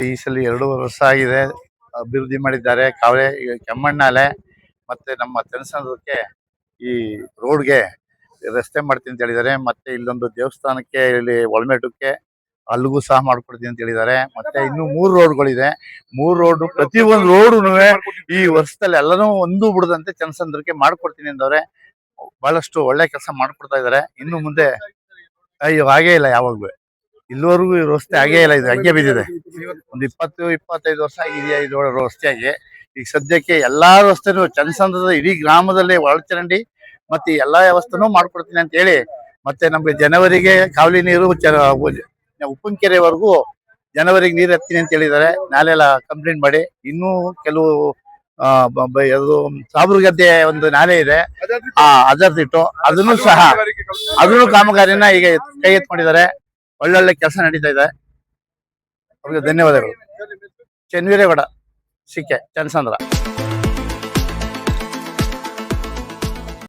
ಈ ಸಲ ಎರಡು ವರ್ಷ ಆಗಿದೆ ಅಭಿವೃದ್ಧಿ ಮಾಡಿದ್ದಾರೆ. ಕಾವಲೆ ಕೆಮ್ಮಣ್ಣಾಲೆ ಮತ್ತೆ ನಮ್ಮ ತೆನಸಂದ್ರಕ್ಕೆ ಈ ರೋಡ್ಗೆ ರಸ್ತೆ ಮಾಡ್ತೀನಿ ಅಂತ ಹೇಳಿದ್ದಾರೆ. ಮತ್ತೆ ಇಲ್ಲೊಂದು ದೇವಸ್ಥಾನಕ್ಕೆ, ಇಲ್ಲಿ ಒಳಮೆಟಕ್ಕೆ ಅಲ್ಲಿಗೂ ಸಹ ಮಾಡ್ಕೊಡ್ತೀನಿ ಅಂತ ಹೇಳಿದ್ದಾರೆ. ಮತ್ತೆ ಇನ್ನು ಮೂರು ರೋಡ್ಗಳಿದೆ. ಮೂರು ರೋಡ್, ಪ್ರತಿ ಒಂದು ರೋಡುನು ಈ ವರ್ಷದಲ್ಲಿ ಎಲ್ಲನೂ ಒಂದು ಬಿಡದಂತೆ ಚನ್ನಸಂದ್ರಕ್ಕೆ ಮಾಡ್ಕೊಡ್ತೀನಿ ಅಂದವ್ರೆ. ಬಹಳಷ್ಟು ಒಳ್ಳೆ ಕೆಲಸ ಮಾಡ್ಕೊಡ್ತಾ ಇದ್ದಾರೆ. ಇನ್ನು ಮುಂದೆ ಅಯ್ಯೋ, ಹಾಗೇ ಇಲ್ಲ ಯಾವಾಗ್ಲೂ. ಇಲ್ಲಿವರೆಗೂ ಈ ರಸ್ತೆ ಆಗೇ ಇಲ್ಲ ಇದು ಹಂಗೆ ಬಿದ್ದಿದೆ. ಒಂದು ಇಪ್ಪತ್ತು ಇಪ್ಪತ್ತೈದು ವರ್ಷ ಆಗಿದೆಯಾ ಇದು ರಸ್ತೆಯಾಗಿ ಈಗ ಸದ್ಯಕ್ಕೆ ಎಲ್ಲಾ ರಸ್ತೆನೂ ಚನ್ನಸಂದ್ರದ ಇಡೀ ಗ್ರಾಮದಲ್ಲಿ ಒಳಚರಂಡಿ ಮತ್ತೆ ಎಲ್ಲಾ ವ್ಯವಸ್ಥೆನೂ ಮಾಡ್ಕೊಡ್ತೀನಿ ಅಂತ ಹೇಳಿ ಮತ್ತೆ ನಮ್ಗೆ ಜನವರಿಗೆ ಕಾವಲಿ ನೀರು ಉಪ್ಪನಕೆರೆವರೆಗೂ ಜನವರಿಗೆ ನೀರು ಎತ್ತೀನಿ ಅಂತ ಹೇಳಿದ್ದಾರೆ. ನಾಲೆಲ್ಲ ಕಂಪ್ಲೇಂಟ್ ಮಾಡಿ. ಇನ್ನೂ ಕೆಲವು ಅದು ಸಾಬ್ರ ಗದ್ದೆ ಒಂದು ನಾಲೆ ಇದೆ. ಆ ಅದರ್ದಿಟ್ಟು. ಅದನ್ನು ಸಹ ಅದನ್ನು ಕಾಮಗಾರಿನ ಈಗ ಕೈ ಎತ್ಕೊಂಡಿದ್ದಾರೆ. ಒಳ್ಳೊಳ್ಳೆ ಕೆಲಸ ನಡೀತಾ ಇದೆ. ಅವ್ರಿಗೆ ಧನ್ಯವಾದಗಳು. ಚೆನ್ವೀರೇಗೌಡ ಸಿಕ್ಕೆ ಚನ್ನಸಂದ್ರ.